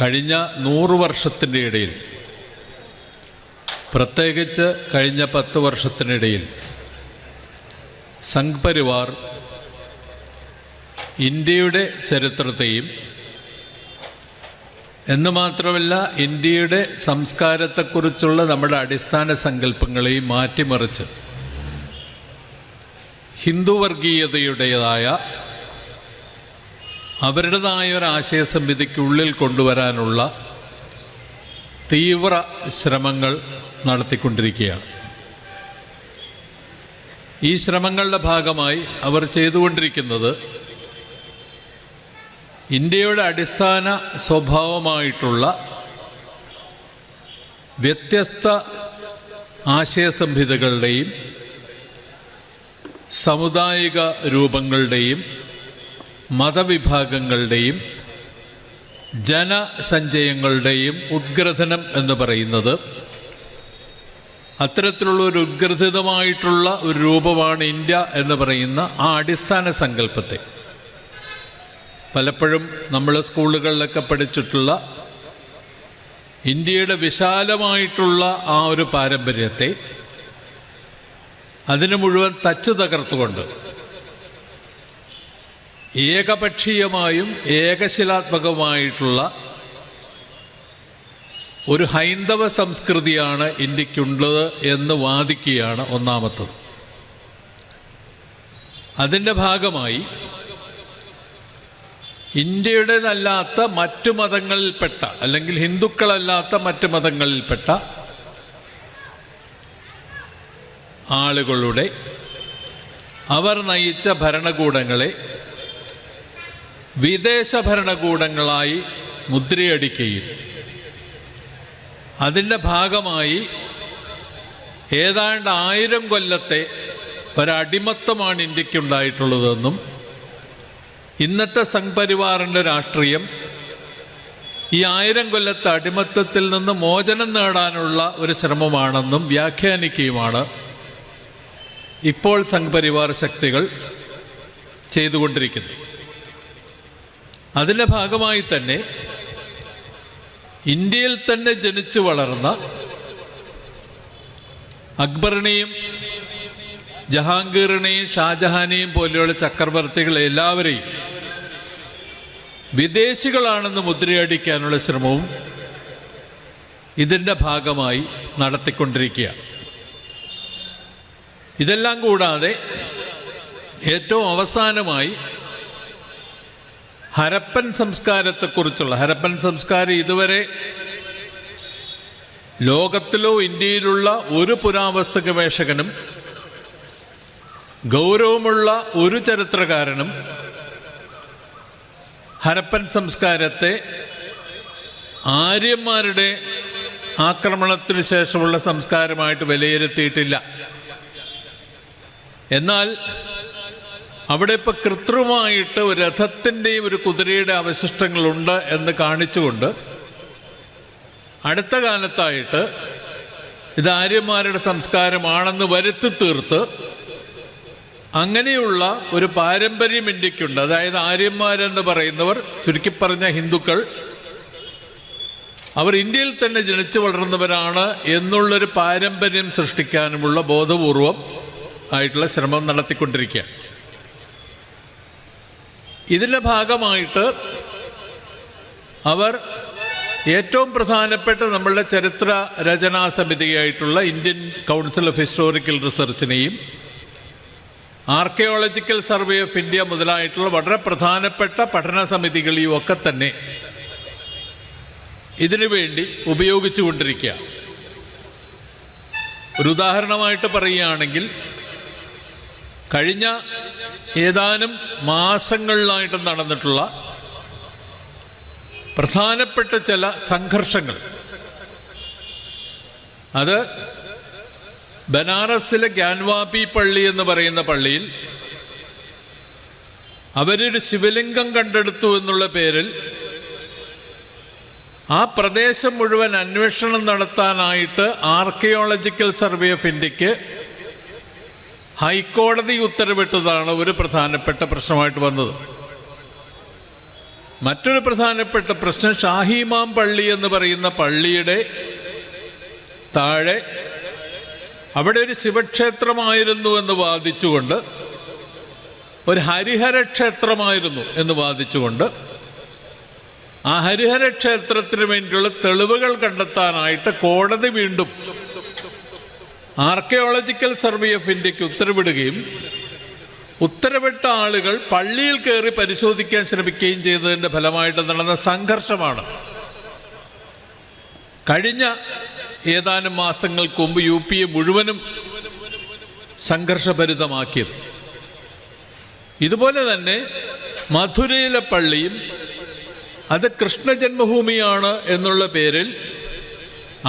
കഴിഞ്ഞ നൂറ് വർഷത്തിന്റെ ഇടയിൽ പ്രത്യേകിച്ച് കഴിഞ്ഞ പത്ത് വർഷത്തിനിടയിൽ സംഘ് പരിവാർ ഇന്ത്യയുടെ ചരിത്രത്തെയും എന്ന് മാത്രമല്ല ഇന്ത്യയുടെ സംസ്കാരത്തെക്കുറിച്ചുള്ള നമ്മുടെ അടിസ്ഥാന സങ്കല്പങ്ങളെയും മാറ്റിമറിച്ച് ഹിന്ദു വർഗീയതയുടേതായ അവരുടേതായ ഒരു ആശയസമിതിക്കുള്ളിൽ കൊണ്ടുവരാനുള്ള തീവ്ര ശ്രമങ്ങൾ നടത്തിക്കൊണ്ടിരിക്കുകയാണ്. ഈ ശ്രമങ്ങളുടെ ഭാഗമായി അവർ ചെയ്തുകൊണ്ടിരിക്കുന്നത് ഇന്ത്യയുടെ അടിസ്ഥാന സ്വഭാവമായിട്ടുള്ള വ്യത്യസ്ത ആശയസംഹിതകളുടെയും സമുദായിക രൂപങ്ങളുടെയും മതവിഭാഗങ്ങളുടെയും ജനസഞ്ചയങ്ങളുടെയും ഉദ്ഗ്രഥനം എന്ന് പറയുന്നത് അത്തരത്തിലുള്ള ഒരു ഉദ്ഗ്രഥിതമായിട്ടുള്ള ഒരു രൂപമാണ് ഇന്ത്യ എന്ന് പറയുന്ന ആ അടിസ്ഥാന സങ്കല്പത്തെ. പലപ്പോഴും നമ്മൾ സ്കൂളുകളിലൊക്കെ പഠിച്ചിട്ടുള്ള ഇന്ത്യയുടെ വിശാലമായിട്ടുള്ള ആ ഒരു പാരമ്പര്യത്തെ അതിന് മുഴുവൻ തച്ചു തകർത്തുകൊണ്ട് ഏകപക്ഷീയമായും ഏകശിലാത്മകമായിട്ടുള്ള ഒരു ഹൈന്ദവ സംസ്കൃതിയാണ് ഇന്ത്യക്കുള്ളത് എന്ന് വാദിക്കുകയാണ് ഒന്നാമത്തത്. അതിന്റെ ഭാഗമായി ഇന്ത്യയുടേതല്ലാത്ത മറ്റു മതങ്ങളിൽപ്പെട്ട അല്ലെങ്കിൽ ഹിന്ദുക്കളല്ലാത്ത മറ്റു മതങ്ങളിൽപ്പെട്ട ആളുകളുടെ അവർ നയിച്ച ഭരണകൂടങ്ങളെ വിദേശ ഭരണകൂടങ്ങളായി മുദ്രയടിക്കുകയും അതിന്റെ ഭാഗമായി ഏതാണ്ട് ആയിരം കൊല്ലത്തെ ഒരടിമത്തമാണ് ഇന്ത്യക്കുണ്ടായിട്ടുള്ളതെന്നും ഇന്നത്തെ സംഘപരിവാറിന്റെ രാഷ്ട്രീയം ഈ ആയിരം കൊല്ലത്തെ അടിമത്തത്തിൽ നിന്ന് മോചനം നേടാനുള്ള ഒരു ശ്രമമാണെന്നും വ്യാഖ്യാനിക്കുകയുമാണ് ഇപ്പോൾ സംഘപരിവാർ ശക്തികൾ ചെയ്തുകൊണ്ടിരിക്കുന്നത്. അതിന്റെ ഭാഗമായി തന്നെ ഇന്ത്യയിൽ തന്നെ ജനിച്ചു വളർന്ന അക്ബറിനെയും ജഹാംഗീറിനെയും ഷാജഹാനെയും പോലെയുള്ള ചക്രവർത്തികളെ എല്ലാവരെയും വിദേശികളാണെന്ന് മുദ്രയടിക്കാനുള്ള ശ്രമവും ഇതിന്റെ ഭാഗമായി നടത്തിക്കൊണ്ടിരിക്കുക ഇതെല്ലാം കൂടാതെ ഏറ്റവും അവസാനമായി ഹരപ്പൻ സംസ്കാരത്തെക്കുറിച്ചുള്ള ഹരപ്പൻ സംസ്കാരം ഇതുവരെ ലോകത്തിലോ ഇന്ത്യയിലുള്ള ഒരു പുരാവസ്തു ഗവേഷകനും ഗൗരവമുള്ള ഒരു ചരിത്രകാരനും ഹരപ്പൻ സംസ്കാരത്തെ ആര്യന്മാരുടെ ആക്രമണത്തിന് ശേഷമുള്ള സംസ്കാരമായിട്ട് വിലയിരുത്തിയിട്ടില്ല. എന്നാൽ അവിടെ ഇപ്പോൾ കൃത്രിമമായിട്ട് ഒരു രഥത്തിന്റെയും ഒരു കുതിരയുടെ അവശിഷ്ടങ്ങളുണ്ട് എന്ന് കാണിച്ചുകൊണ്ട് അടുത്ത കാലത്തായിട്ട് ഇത് ആര്യന്മാരുടെ സംസ്കാരമാണെന്ന് വരുത്തി തീർത്ത് അങ്ങനെയുള്ള ഒരു പാരമ്പര്യം ഇന്ത്യക്കുണ്ട്. അതായത് ആര്യന്മാരെന്ന് പറയുന്നവർ ചുരുക്കി പറഞ്ഞ ഹിന്ദുക്കൾ അവർ ഇന്ത്യയിൽ തന്നെ ജനിച്ചു വളർന്നവരാണ് എന്നുള്ളൊരു പാരമ്പര്യം സൃഷ്ടിക്കാനുമുള്ള ബോധപൂർവം ആയിട്ടുള്ള ശ്രമം നടത്തിക്കൊണ്ടിരിക്കുക ഇതിന്റെ ഭാഗമായിട്ട് അവർ ഏറ്റവും പ്രധാനപ്പെട്ട നമ്മളുടെ ചരിത്ര രചനാ സമിതിയായിട്ടുള്ള ഇന്ത്യൻ കൗൺസിൽ ഓഫ് ഹിസ്റ്റോറിക്കൽ റിസർച്ചിനെയും ആർക്കിയോളജിക്കൽ സർവേ ഓഫ് ഇന്ത്യ മുതലായിട്ടുള്ള വളരെ പ്രധാനപ്പെട്ട പഠന സമിതികളെയും ഒക്കെ തന്നെ ഇതിനു വേണ്ടി ഉപയോഗിച്ചു കൊണ്ടിരിക്കുക. ഒരു ഉദാഹരണമായിട്ട് പറയുകയാണെങ്കിൽ കഴിഞ്ഞ ഏതാനും മാസങ്ങളിലായിട്ട് നടന്നിട്ടുള്ള പ്രധാനപ്പെട്ട ചില സംഘർഷങ്ങൾ. അത് ബനാറസിലെ ഗ്യാൻവാപി പള്ളി എന്ന് പറയുന്ന പള്ളിയിൽ അവരൊരു ശിവലിംഗം കണ്ടെടുത്തു എന്നുള്ള പേരിൽ ആ പ്രദേശം മുഴുവൻ അന്വേഷണം നടത്താനായിട്ട് ആർക്കിയോളജിക്കൽ സർവേ ഓഫ് ഇന്ത്യയ്ക്ക് ഹൈക്കോടതി ഉത്തരവിട്ടതാണ് ഒരു പ്രധാനപ്പെട്ട പ്രശ്നമായിട്ട് വന്നത്. മറ്റൊരു പ്രധാനപ്പെട്ട പ്രശ്നം ഷാഹിമാം പള്ളി എന്ന് പറയുന്ന പള്ളിയുടെ താഴെ അവിടെ ഒരു ശിവക്ഷേത്രമായിരുന്നു എന്ന് വാദിച്ചുകൊണ്ട് ഒരു ഹരിഹര ക്ഷേത്രമായിരുന്നു എന്ന് വാദിച്ചുകൊണ്ട് ആ ഹരിഹര ക്ഷേത്രത്തിന് വേണ്ടിയുള്ള തെളിവുകൾ കണ്ടെത്താനായിട്ട് കോടതി വീണ്ടും ആർക്കിയോളജിക്കൽ സർവേ ഓഫ് ഇന്ത്യയ്ക്ക് ഉത്തരവിടുകയും ഉത്തരവിട്ട ആളുകൾ പള്ളിയിൽ കയറി പരിശോധിക്കാൻ ശ്രമിക്കുകയും ചെയ്തതിന്റെ ഫലമായിട്ട് നടന്ന സംഘർഷമാണ്. കഴിഞ്ഞ ഏതാനും മാസങ്ങൾക്ക് മുമ്പ് യു പി എ മുഴുവനും സംഘർഷഭരിതമാക്കിയത്. ഇതുപോലെ തന്നെ മധുരയിലെ പള്ളിയും അത് കൃഷ്ണ ജന്മഭൂമിയാണ് എന്നുള്ള പേരിൽ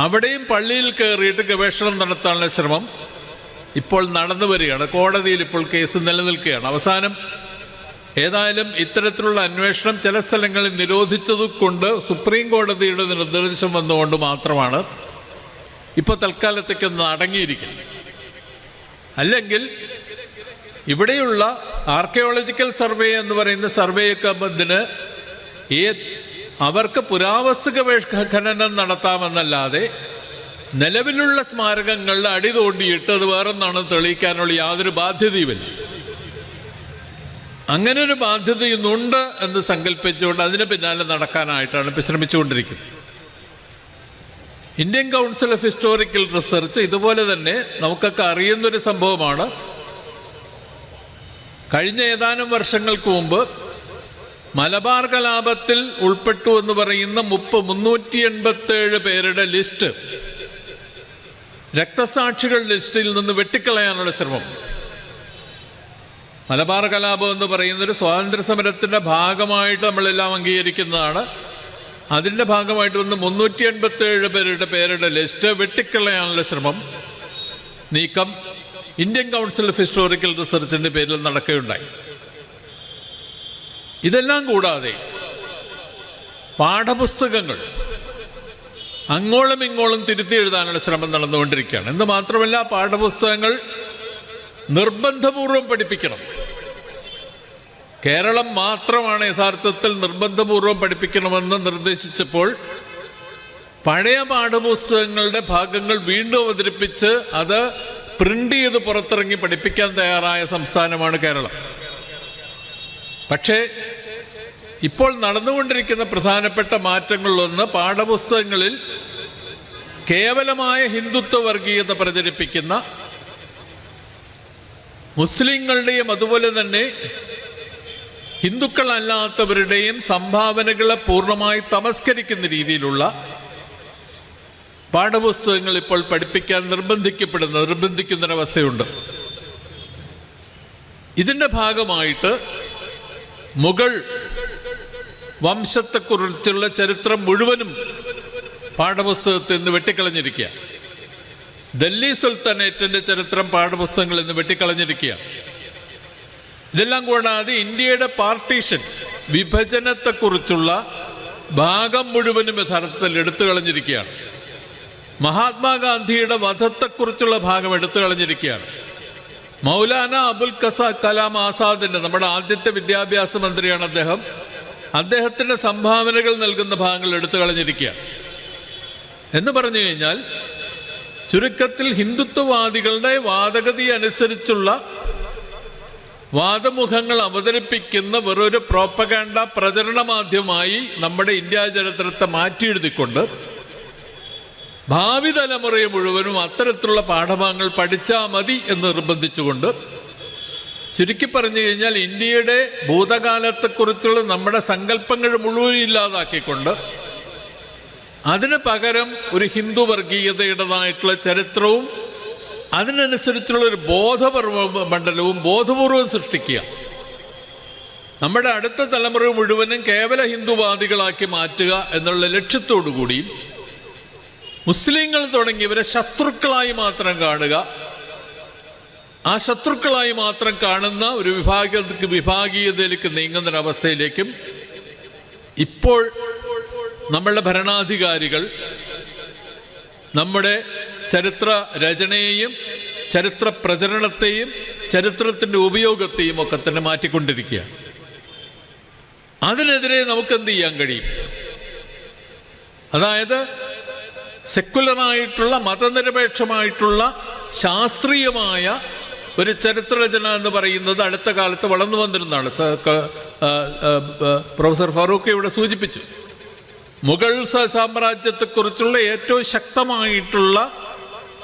അവിടെയും പള്ളിയിൽ കയറിയിട്ട് ഗവേഷണം നടത്താനുള്ള ശ്രമം ഇപ്പോൾ നടന്നു വരികയാണ്. കോടതിയിൽ ഇപ്പോൾ കേസ് നിലനിൽക്കുകയാണ്. അവസാനം ഏതായാലും ഇത്തരത്തിലുള്ള അന്വേഷണം ചില സ്ഥലങ്ങളിൽ നിരോധിച്ചത് കൊണ്ട് സുപ്രീം കോടതിയുടെ നിർദ്ദേശം വന്നുകൊണ്ട് മാത്രമാണ് ഇപ്പോൾ തൽക്കാലത്തേക്കൊന്ന് അടങ്ങിയിരിക്കുന്നത്. അല്ലെങ്കിൽ ഇവിടെയുള്ള ആർക്കിയോളജിക്കൽ സർവേ എന്ന് പറയുന്ന സർവേയൊക്കെ ഇതിന് ഈ അവർക്ക് പുരാവസ്തു ഗവേഷ ഖനനം നടത്താമെന്നല്ലാതെ നിലവിലുള്ള സ്മാരകങ്ങളിൽ അടി തോണ്ടിയിട്ട് അത് വേറൊന്നാണ് തെളിയിക്കാനുള്ള യാതൊരു ബാധ്യതയുമില്ല. അങ്ങനെ ഒരു ബാധ്യത ഇന്നുണ്ട് എന്ന് സങ്കല്പിച്ചുകൊണ്ട് അതിന് പിന്നാലെ നടക്കാനായിട്ടാണ് ഇപ്പം ശ്രമിച്ചുകൊണ്ടിരിക്കുന്നത് Indian council of historical research ഇതുപോലെ തന്നെ നമുക്കൊക്കെ അറിയുന്നൊരു സംഭവമാണ്. കഴിഞ്ഞ ഏതാനും വർഷങ്ങൾക്ക് മുമ്പ് മലബാർ കലാപത്തിൽ ഉൾപ്പെട്ടു എന്ന് പറയുന്ന മുപ്പ മുന്നൂറ്റി എൺപത്തേഴ് പേരുടെ ലിസ്റ്റ്. രക്തസാക്ഷികൾ ലിസ്റ്റിൽ നിന്ന് വെട്ടിക്കളയാനുള്ള ശ്രമം. മലബാർ കലാപം എന്ന് പറയുന്നൊരു സ്വാതന്ത്ര്യ സമരത്തിന്റെ ഭാഗമായിട്ട് നമ്മളെല്ലാം അംഗീകരിക്കുന്നതാണ്. അതിന്റെ ഭാഗമായിട്ട് വന്ന് മുന്നൂറ്റി എൺപത്തേഴ് പേരുടെ പേരുടെ ലിസ്റ്റ് വെട്ടിക്കളയാനുള്ള ശ്രമം നീക്കം ഇന്ത്യൻ കൗൺസിൽ ഓഫ് ഹിസ്റ്റോറിക്കൽ റിസർച്ചിന്റെ പേരിൽ നടക്കുകയുണ്ടായി. ഇതെല്ലാം കൂടാതെ പാഠപുസ്തകങ്ങൾ അങ്ങോളം ഇങ്ങോളം തിരുത്തി എഴുതാനുള്ള ശ്രമം നടന്നുകൊണ്ടിരിക്കുകയാണ്. എന്ന് മാത്രമല്ല പാഠപുസ്തകങ്ങൾ നിർബന്ധപൂർവം പഠിപ്പിക്കണം. കേരളം മാത്രമാണ് യഥാർത്ഥത്തിൽ നിർബന്ധപൂർവം പഠിപ്പിക്കണമെന്ന് നിർദ്ദേശിച്ചപ്പോൾ പഴയ പാഠപുസ്തകങ്ങളുടെ ഭാഗങ്ങൾ വീണ്ടും അവതരിപ്പിച്ച് അത് പ്രിന്റ് ചെയ്ത് പുറത്തിറങ്ങി പഠിപ്പിക്കാൻ തയ്യാറായ സംസ്ഥാനമാണ് കേരളം. പക്ഷേ ഇപ്പോൾ നടന്നുകൊണ്ടിരിക്കുന്ന പ്രധാനപ്പെട്ട മാറ്റങ്ങളിലൊന്ന് പാഠപുസ്തകങ്ങളിൽ കേവലമായ ഹിന്ദുത്വ വർഗീയത പ്രചരിപ്പിക്കുന്ന മുസ്ലിങ്ങളുടെയും അതുപോലെ തന്നെ ഹിന്ദുക്കളല്ലാത്തവരുടെയും സംഭാവനകളെ പൂർണമായി തമസ്കരിക്കുന്ന രീതിയിലുള്ള പാഠപുസ്തകങ്ങൾ ഇപ്പോൾ പഠിപ്പിക്കാൻ നിർബന്ധിക്കപ്പെടുന്ന നിർബന്ധിക്കുന്നൊരവസ്ഥയുണ്ട്. ഇതിന്റെ ഭാഗമായിട്ട് മുഗൾ വംശത്തെക്കുറിച്ചുള്ള ചരിത്രം മുഴുവനും പാഠപുസ്തകത്തിൽ നിന്ന് വെട്ടിക്കളഞ്ഞിരിക്കുക. ഡൽഹി സുൽത്താനേറ്റിന്റെ ചരിത്രം പാഠപുസ്തകങ്ങളിൽ നിന്ന് വെട്ടിക്കളഞ്ഞിരിക്കുക. ഇതെല്ലാം കൂടാതെ ഇന്ത്യയുടെ പാർട്ടീഷൻ വിഭജനത്തെക്കുറിച്ചുള്ള ഭാഗം മുഴുവനും യഥാർത്ഥത്തിൽ എടുത്തു കളഞ്ഞിരിക്കുകയാണ്. മഹാത്മാഗാന്ധിയുടെ വധത്തെക്കുറിച്ചുള്ള ഭാഗം എടുത്തു കളഞ്ഞിരിക്കുകയാണ്. മൗലാന അബുൽ കസ കലാം ആസാദിന്റെ നമ്മുടെ ആദ്യത്തെ വിദ്യാഭ്യാസ മന്ത്രിയാണ് അദ്ദേഹം. അദ്ദേഹത്തിന്റെ സംഭാവനകൾ നൽകുന്ന ഭാഗങ്ങൾ എടുത്തു കളഞ്ഞിരിക്കുക. എന്ന് പറഞ്ഞു കഴിഞ്ഞാൽ ചുരുക്കത്തിൽ ഹിന്ദുത്വവാദികളുടെ വാദഗതി അനുസരിച്ചുള്ള വാദമുഖങ്ങൾ അവതരിപ്പിക്കുന്ന വെറൊരു പ്രോപ്പഗാൻഡ പ്രചരണ മാധ്യമമായി നമ്മുടെ ഇന്ത്യാ ചരിത്രത്തെ മാറ്റിയെഴുതിക്കൊണ്ട് ഭാവി തലമുറയെ മുഴുവനും അത്തരത്തിലുള്ള പാഠഭാഗങ്ങൾ പഠിച്ചാൽ മതി എന്ന് നിർബന്ധിച്ചുകൊണ്ട് ചുരുക്കി പറഞ്ഞു കഴിഞ്ഞാൽ ഇന്ത്യയുടെ ഭൂതകാലത്തെക്കുറിച്ചുള്ള നമ്മുടെ സങ്കല്പങ്ങൾ മുഴുവൻ ഇല്ലാതാക്കിക്കൊണ്ട് അതിന് പകരം ഒരു ഹിന്ദു വർഗീയതയുടേതായിട്ടുള്ള ചരിത്രവും അതിനനുസരിച്ചുള്ള ഒരു ബോധപർവ മണ്ഡലവും ബോധപൂർവം സൃഷ്ടിക്കുക. നമ്മുടെ അടുത്ത തലമുറ മുഴുവനും കേവല ഹിന്ദുവാദികളാക്കി മാറ്റുക എന്നുള്ള ലക്ഷ്യത്തോടു കൂടിയും മുസ്ലിങ്ങൾ തുടങ്ങിയവരെ ശത്രുക്കളായി മാത്രം കാണുക. ആ ശത്രുക്കളായി മാത്രം കാണുന്ന ഒരു വിഭാഗ വിഭാഗീയതയിലേക്ക് നീങ്ങുന്ന അവസ്ഥയിലേക്കും ഇപ്പോൾ നമ്മളുടെ ഭരണാധികാരികൾ നമ്മുടെ ചരിത്ര രചനയെയും ചരിത്ര പ്രചരണത്തെയും ചരിത്രത്തിന്റെ ഉപയോഗത്തെയും ഒക്കെ തന്നെ മാറ്റിക്കൊണ്ടിരിക്കുകയാണ്. അതിനെതിരെ നമുക്ക് എന്ത് ചെയ്യാൻ കഴിയും? അതായത് സെക്കുലറായിട്ടുള്ള മതനിരപേക്ഷമായിട്ടുള്ള ശാസ്ത്രീയമായ ഒരു ചരിത്രരചന എന്ന് പറയുന്നത് അടുത്ത കാലത്ത് വളർന്നു വന്നിരുന്നതാണ് പ്രൊഫസർ ഫറൂഖ് ഇവിടെ സൂചിപ്പിച്ചു. മുഗൾ സാമ്രാജ്യത്തെക്കുറിച്ചുള്ള ഏറ്റവും ശക്തമായിട്ടുള്ള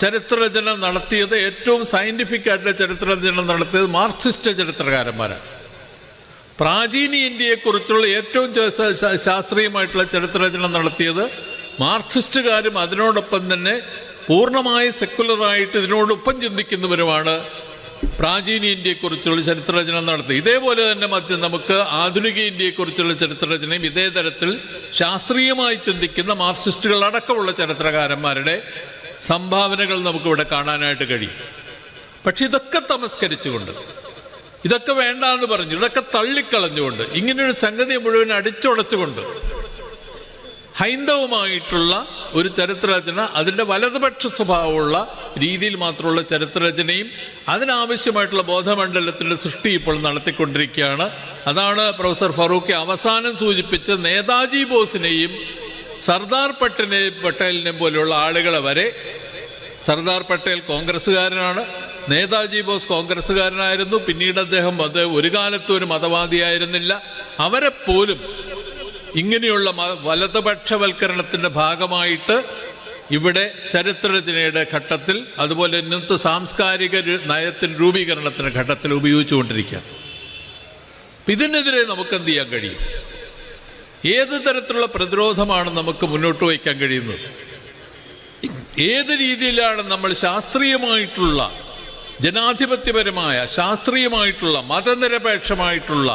ചരിത്രരചന നടത്തിയത് ഏറ്റവും സയന്റിഫിക് ആയിട്ടുള്ള ചരിത്രരചന നടത്തിയത് മാർക്സിസ്റ്റ് ചരിത്രകാരന്മാരാണ്. പ്രാചീന ഇന്ത്യയെക്കുറിച്ചുള്ള ഏറ്റവും ശാസ്ത്രീയമായിട്ടുള്ള ചരിത്രരചന നടത്തിയത് മാർക്സിസ്റ്റുകാരും അതിനോടൊപ്പം തന്നെ പൂർണമായി സെക്കുലറായിട്ട് ഇതിനോടൊപ്പം ചിന്തിക്കുന്നവരുമാണ് പ്രാചീന ഇന്ത്യയെക്കുറിച്ചുള്ള ചരിത്രരചന നടത്തി. ഇതേപോലെ തന്നെ മറ്റ് നമുക്ക് ആധുനിക ഇന്ത്യയെക്കുറിച്ചുള്ള ചരിത്രരചനയും ഇതേ തരത്തിൽ ശാസ്ത്രീയമായി ചിന്തിക്കുന്ന മാർക്സിസ്റ്റുകൾ അടക്കമുള്ള ചരിത്രകാരന്മാരുടെ സംഭാവനകൾ നമുക്കിവിടെ കാണാനായിട്ട് കഴിയും. പക്ഷെ ഇതൊക്കെ തമസ്കരിച്ചുകൊണ്ട് ഇതൊക്കെ വേണ്ട എന്ന് പറഞ്ഞു ഇതൊക്കെ തള്ളിക്കളഞ്ഞുകൊണ്ട് ഇങ്ങനൊരു സംഗതി മുഴുവൻ അടിച്ചുടച്ചുകൊണ്ട് ഹൈന്ദവമായിട്ടുള്ള ഒരു ചരിത്രരചന അതിന്റെ വലതുപക്ഷ സ്വഭാവമുള്ള രീതിയിൽ മാത്രമുള്ള ചരിത്രരചനയും അതിനാവശ്യമായിട്ടുള്ള ബോധമണ്ഡലത്തിന്റെ സൃഷ്ടി ഇപ്പോൾ നടത്തിക്കൊണ്ടിരിക്കുകയാണ്. അതാണ് പ്രൊഫസർ ഫറൂഖ് അവസാനം സൂചിപ്പിച്ച നേതാജി ബോസിനെയും സർദാർ പട്ടേലിനെ പട്ടേലിനെ പോലെയുള്ള ആളുകളെ വരെ സർദാർ പട്ടേൽ കോൺഗ്രസ്സുകാരനാണ് നേതാജി ബോസ് കോൺഗ്രസ്സുകാരനായിരുന്നു. പിന്നീട് അദ്ദേഹം അത് ഒരു കാലത്തും ഒരു മതവാദിയായിരുന്നില്ല. അവരെ പോലും ഇങ്ങനെയുള്ള വലതുപക്ഷവൽക്കരണത്തിന്റെ ഭാഗമായിട്ട് ഇവിടെ ചരിത്രരചനയുടെ ഘട്ടത്തിൽ അതുപോലെ ഇന്നത്തെ സാംസ്കാരിക നയത്തിന്റെ രൂപീകരണത്തിന്റെ ഘട്ടത്തിൽ ഉപയോഗിച്ചുകൊണ്ടിരിക്കുകയാണ്. ഇതിനെതിരെ നമുക്ക് എന്ത് ചെയ്യാൻ കഴിയും? ഏത് തരത്തിലുള്ള പ്രതിരോധമാണ് നമുക്ക് മുന്നോട്ട് വയ്ക്കാൻ കഴിയുന്നത്? ഏത് രീതിയിലാണ് നമ്മൾ ശാസ്ത്രീയമായിട്ടുള്ള ജനാധിപത്യപരമായ ശാസ്ത്രീയമായിട്ടുള്ള മതനിരപേക്ഷമായിട്ടുള്ള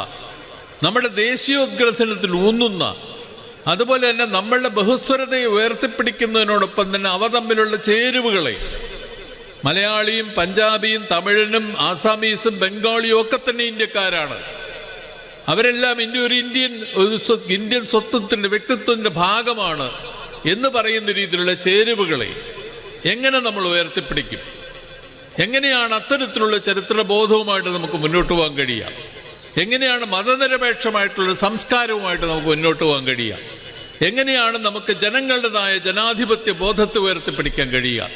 നമ്മുടെ ദേശീയോദ്ഗ്രഥനത്തിൽ ഊന്നുന്ന അതുപോലെ തന്നെ നമ്മളുടെ ബഹുസ്വരതയെ ഉയർത്തിപ്പിടിക്കുന്നതിനോടൊപ്പം തന്നെ അവ തമ്മിലുള്ള ചേരുവകളെ മലയാളിയും പഞ്ചാബിയും തമിഴനും ആസാമീസും ബംഗാളിയും ഒക്കെ തന്നെ ഇന്ത്യക്കാരാണ്. അവരെല്ലാം ഇന്ത്യ ഒരു ഇന്ത്യൻ ഒരു ഇന്ത്യൻ സ്വത്വത്തിന്റെ വ്യക്തിത്വത്തിന്റെ ഭാഗമാണ് എന്ന് പറയുന്ന രീതിയിലുള്ള ചേരുവകളെ എങ്ങനെ നമ്മൾ ഉയർത്തിപ്പിടിക്കും? എങ്ങനെയാണ് അത്തരത്തിലുള്ള ചരിത്രബോധവുമായിട്ട് നമുക്ക് മുന്നോട്ട് പോകാൻ കഴിയുക? എങ്ങനെയാണ് മതനിരപേക്ഷമായിട്ടുള്ള സംസ്കാരവുമായിട്ട് നമുക്ക് മുന്നോട്ട് പോകാൻ കഴിയുക? എങ്ങനെയാണ് നമുക്ക് ജനങ്ങളുടേതായ ജനാധിപത്യ ബോധത്തെ ഉയർത്തിപ്പിടിക്കാൻ കഴിയുക?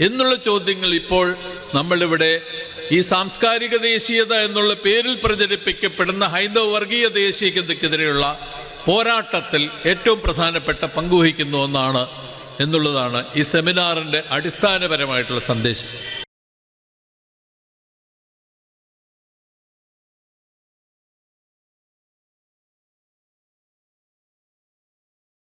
എന്നുള്ള ചോദ്യങ്ങൾ ഇപ്പോൾ നമ്മളിവിടെ ഈ സാംസ്കാരിക ദേശീയത എന്നുള്ള പേരിൽ പ്രചരിപ്പിക്കപ്പെടുന്ന ഹൈന്ദവ വർഗീയ ദേശീയതയ്ക്കെതിരെയുള്ള പോരാട്ടത്തിൽ ഏറ്റവും പ്രധാനപ്പെട്ട പങ്കുവഹിക്കുന്ന ഒന്നാണ് എന്നുള്ളതാണ് ഈ സെമിനാറിന്റെ അടിസ്ഥാനപരമായിട്ടുള്ള സന്ദേശം.